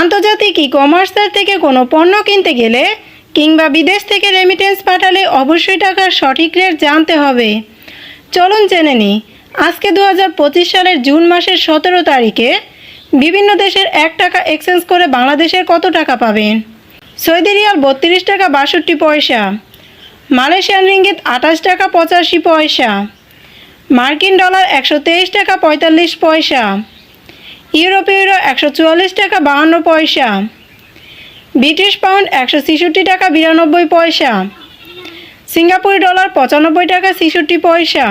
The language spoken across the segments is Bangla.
আন্তর্জাতিক ই কমার্সার থেকে কোনো পণ্য কিনতে গেলে কিংবা বিদেশ থেকে রেমিটেন্স পাঠালে অবশ্যই টাকার সঠিক রেট জানতে হবে। চলুন জেনে নিই আজকে দু হাজার পঁচিশ সালের জুন মাসের সতেরো তারিখে বিভিন্ন দেশের এক টাকা এক্সচেঞ্জ করে বাংলাদেশের কত টাকা পাবেন? সৌদি রিয়াল বত্রিশ টাকা বাষট্টি পয়সা, মালয়েশিয়ান রিঙ্গিত আঠাশ টাকা পঁচাশি পয়সা, মার্কিন ডলার একশো তেইশ টাকা পঁয়তাল্লিশ পয়সা ইউরোপীয় ইউরো একশো চুয়াল্লিশ টাকা বাহান্ন পয়সা। ব্রিটিশ পাউন্ড একশো ছেষট্টি টাকা বিরানব্বই পয়সা। সিঙ্গাপুরি ডলার পঁচানব্বই টাকা ছেষট্টি পয়সা।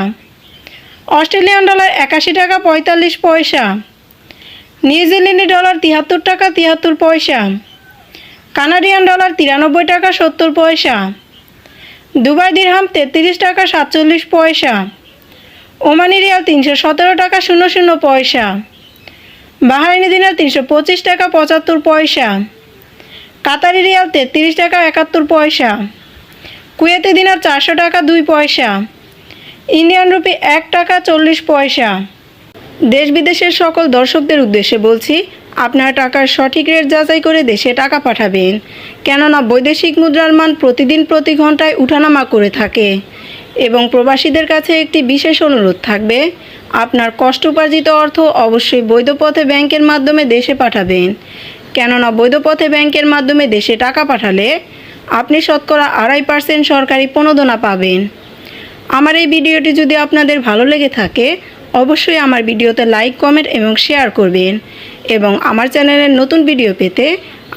অস্ট্রেলিয়ান ডলার একাশি টাকা পঁয়তাল্লিশ পয়সা। নিউজিল্যান্ডি ডলার তিয়াত্তর টাকা তিয়াত্তর পয়সা। কানাডিয়ান ডলার তিরানব্বই টাকা সত্তর পয়সা। দুবাই দিরহাম তেত্রিশ টাকা সাতচল্লিশ পয়সা। ওমানি রিয়াল তিনশো সতেরো টাকা শূন্য শূন্য পয়সা। বাহারিনি দিনার তিনশো পঁচিশ টাকা পঁচাত্তর পয়সা। কাতারি রিয়াল তেত্রিশ টাকা একাত্তর পয়সা। কুয়েতি দিনার চারশো টাকা দুই পয়সা। ইন্ডিয়ান রুপি এক টাকা চল্লিশ পয়সা। দেশ বিদেশের সকল দর্শকদের উদ্দেশ্যে বলছি, আপনার টাকার সঠিক রেট যাচাই করে দেশে টাকা পাঠাবেন। কেননা বৈদেশিক মুদ্রার মান প্রতিদিন প্রতি ঘন্টায় উঠানামা করে থাকে। এবং প্রবাসীদের কাছে একটি বিশেষ অনুরোধ থাকবে। আপনার কষ্ট উপার্জিত অর্থ অবশ্যই বৈধ পথে ব্যাংকের মাধ্যমে দেশে পাঠাবেন। কেননা বৈধ পথে ব্যাংকের মাধ্যমে দেশে টাকা পাঠালে আপনি শতকরা আড়াই পার্সেন্ট সরকারি প্রণোদনা পাবেন। আমার এই ভিডিওটি যদি আপনাদের ভালো লেগে থাকে, অবশ্যই আমার ভিডিওতে লাইক, কমেন্ট এবং শেয়ার করবেন এবং আমার চ্যানেলের নতুন ভিডিও পেতে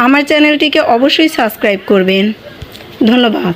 আমার চ্যানেলটিকে অবশ্যই সাবস্ক্রাইব করবেন। ধন্যবাদ।